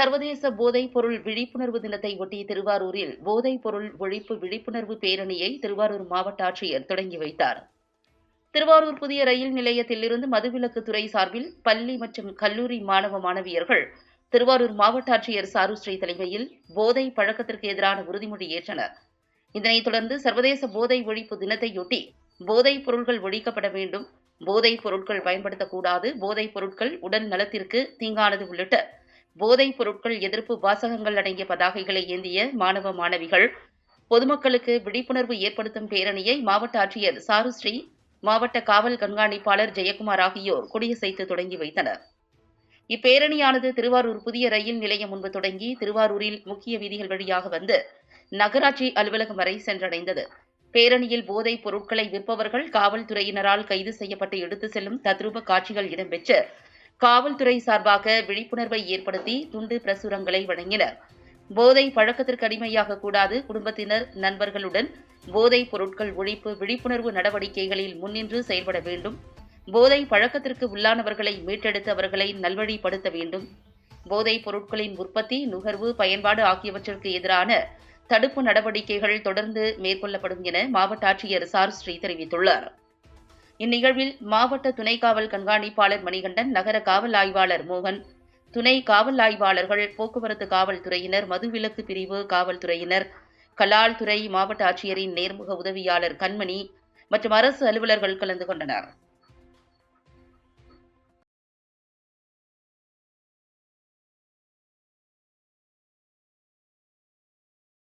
சர்வதேச போதைப் பொருள் விழிப்புணர்வு தினத்தை ஒட்டி திருவாரூரில் போதைப் பொருள் ஒழிப்பு விழிப்புணர்வு பேரணியை திருவாரூர் மாவட்ட ஆட்சியர் தொடங்கி வைத்தார். திருவாரூர் புதிய ரயில் நிலையத்திலிருந்து மதுவிலக்கு துறை சார்பில் பள்ளி மற்றும் கல்லூரி மாணவ மாணவியர்கள் திருவாரூர் மாவட்ட ஆட்சியர் சாருஸ்ரீ தலைமையில் போதை பழக்கத்திற்கு எதிரான உறுதிமொழி ஏற்றனர். இதனைத் தொடர்ந்து சர்வதேச போதை ஒழிப்பு தினத்தையொட்டி போதைப் பொருட்கள் ஒழிக்கப்பட வேண்டும் போதைப் பொருட்கள் பயன்படுத்தக்கூடாது போதைப் பொருட்கள் உடல் நலத்திற்கு தீங்கானது உள்ளிட்ட போதைப் பொருட்கள் எதிர்ப்பு வாசகங்கள் அடங்கிய பதாகைகளை ஏந்திய மாணவ மாணவிகள் பொதுமக்களுக்கு விழிப்புணர்வு ஏற்படுத்தும் பேரணியை மாவட்ட ஆட்சியர் சாருஸ்ரீ மாவட்ட காவல் கண்காணிப்பாளர் ஜெயக்குமார் ஆகியோர் கொடியசைத்து தொடங்கி வைத்தனர். இப்பேரணியானது திருவாரூர் புதிய ரயில் நிலையம் முன்பு தொடங்கி திருவாரூரில் முக்கிய வீதிகள் வழியாக வந்து நகராட்சி அலுவலகம் வரை சென்றடைந்தது. பேரணியில் போதைப் பொருட்களை விற்பவர்கள் காவல்துறையினரால் கைது செய்யப்பட்டு எடுத்து செல்லும் தத்ரூப காட்சிகள் இடம்பெற்று காவல்துறை சார்பாக விழிப்புணர்வை ஏற்படுத்தி துண்டு பிரசுரங்களை வழங்கினர். போதை பழக்கத்திற்கு அடிமையாக கூடாது குடும்பத்தினர் நண்பர்களுடன் போதைப் பொருட்கள் ஒழிப்பு விழிப்புணர்வு நடவடிக்கைகளில் முன்னின்று செயல்பட வேண்டும். போதை பழக்கத்திற்கு உள்ளானவர்களை மீட்டெடுத்து அவர்களை நல்வழிப்படுத்த வேண்டும். போதைப் பொருட்களின் உற்பத்தி நுகர்வு பயன்பாடு ஆகியவற்றிற்கு எதிரான தடுப்பு நடவடிக்கைகள் தொடர்ந்து மேற்கொள்ளப்படும் என மாவட்ட ஆட்சியர் சார் ஸ்ரீ தெரிவித்துள்ளார். இந்நிகழ்வில் மாவட்ட துணை காவல் கண்காணிப்பாளர் மணிகண்டன் நகர காவல் ஆய்வாளர் மோகன் துணை காவல் ஆய்வாளர்கள் போக்குவரத்து காவல்துறையினர் மதுவிலக்கு பிரிவு காவல்துறையினர் கலால் துறை மாவட்ட ஆட்சியரின் நேர்முக உதவியாளர் கண்மணி மற்றும் அரசு அலுவலர்கள் கலந்து கொண்டனர்.